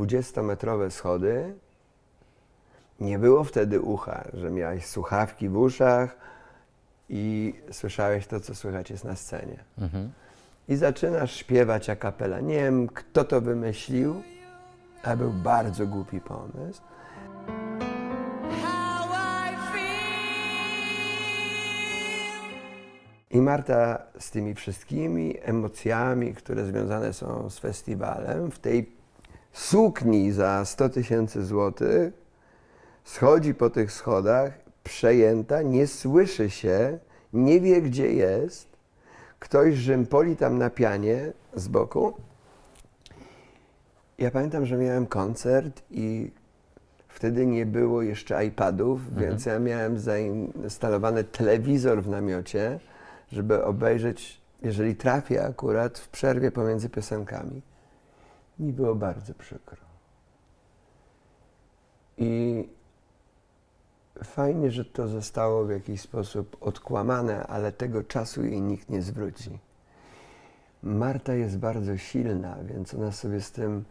20-metrowe schody. Nie było wtedy ucha, że miałeś słuchawki w uszach i słyszałeś to, co słychać jest na scenie. I zaczynasz śpiewać a capella. Nie wiem, kto to wymyślił, ale był bardzo głupi pomysł. I Marta z tymi wszystkimi emocjami, które związane są z festiwalem, w tej sukni za 100 tysięcy złotych, schodzi po tych schodach, przejęta, nie słyszy się, nie wie gdzie jest. Ktoś rzympoli tam na pianie z boku. Ja pamiętam, że miałem koncert i wtedy nie było jeszcze iPadów, więc ja miałem zainstalowany telewizor w namiocie, żeby obejrzeć, jeżeli trafię akurat, w przerwie pomiędzy piosenkami. Mi było bardzo przykro. I fajnie, że to zostało w jakiś sposób odkłamane, ale tego czasu jej nikt nie zwróci. Marta jest bardzo silna, więc ona sobie z tym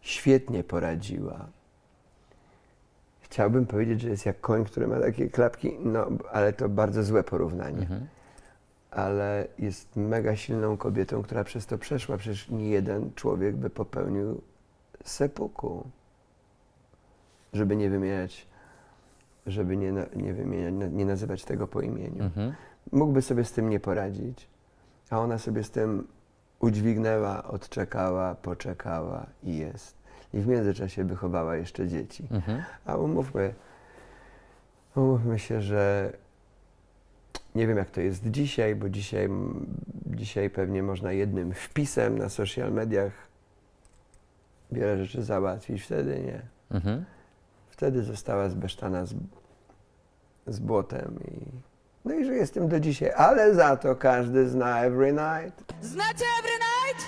świetnie poradziła. Chciałbym powiedzieć, że jest jak koń, który ma takie klapki, no ale to bardzo złe porównanie. Ale jest mega silną kobietą, która przez to przeszła. Przecież nie jeden człowiek by popełnił sepuku, żeby nie wymieniać, żeby nie, nie wymieniać, nie nazywać tego po imieniu. Mógłby sobie z tym nie poradzić, a ona sobie z tym udźwignęła, odczekała, poczekała i jest. I w międzyczasie wychowała jeszcze dzieci. A umówmy, umówmy się, że nie wiem jak to jest dzisiaj, bo dzisiaj, dzisiaj pewnie można jednym wpisem na social mediach wiele rzeczy załatwić, wtedy nie. Mhm. Wtedy została zbesztana z, z błotem i no i żyje z tym do dzisiaj, ale za to każdy zna Every Night. Znacie every night?